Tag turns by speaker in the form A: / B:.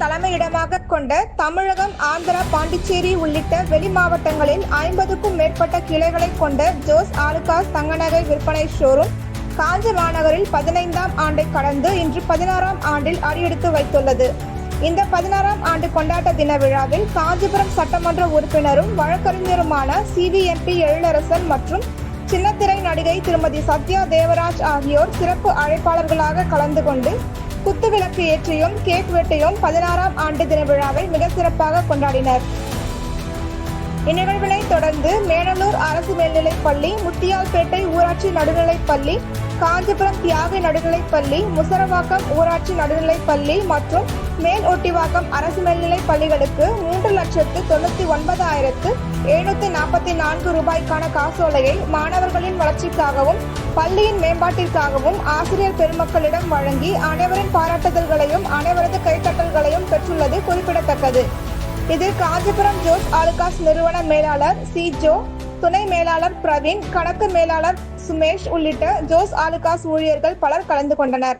A: தலைமையிடமாக கொண்ட தமிழகம் ஆந்திரா பாண்டிச்சேரி உள்ளிட்ட வெளி மாவட்டங்களில் ஐம்பதுக்கும் மேற்பட்ட கிளைகளை கொண்ட ஜோஸ் ஆலுகாஸ் தங்கநகை விற்பனை ஷோரூம் காஞ்ச மாநகரில் பதினைந்தாம் ஆண்டை கடந்து இன்று பதினாறாம் ஆண்டில் அடியெடுத்து வைத்துள்ளது. இந்த பதினாறாம் ஆண்டு கொண்டாட்ட தின விழாவில் காஞ்சிபுரம் சட்டமன்ற உறுப்பினரும் வழக்கறிஞருமான சிவிஎம்பி எழிலரசன் மற்றும் சின்னத்திரை நடிகை திருமதி சத்யா தேவராஜ் ஆகியோர் சிறப்பு அழைப்பாளர்களாக கலந்து கொண்டு குத்துவிளக்கு ஏற்றியும் கேக் வெட்டியும் பதினாறாம் ஆண்டு தின விழாவை மிக சிறப்பாக கொண்டாடினர். இந்நிகழ்வினை தொடர்ந்து மேனலூர் அரசு மேல்நிலைப் பள்ளி முத்தியால்பேட்டை ஊராட்சி நடுநிலைப் பள்ளி காஞ்சிபுரம் தியாகி நடுநிலைப் பள்ளி முசரவாக்கம் ஊராட்சி நடுநிலைப் பள்ளி மற்றும் மேல் ஒட்டிவாக்கம் அரசு மேல்நிலைப் பள்ளிகளுக்கு மூன்று லட்சத்து தொண்ணூத்தி ஒன்பதாயிரத்து எழுநூத்தி நாற்பத்தி நான்கு ரூபாய்க்கான காசோலையை மாணவர்களின் வளர்ச்சிக்காகவும் பள்ளியின் மேம்பாட்டிற்காகவும் ஆசிரியர் பெருமக்களிடம் வழங்கி அனைவரின் பாராட்டுதல்களையும் அனைவரது கைத்தட்டல்களையும் பெற்றுள்ளது குறிப்பிடத்தக்கது. இதில் காஞ்சிபுரம் ஜோஸ் ஆலுகாஸ் நிறுவன மேலாளர் சி ஜோ துணை மேலாளர் பிரவீன் கணக்கு மேலாளர் சுமேஷ் உள்ளிட்ட ஜோஸ் ஆலுகாஸ் ஊழியர்கள் பலர் கலந்து கொண்டனர்.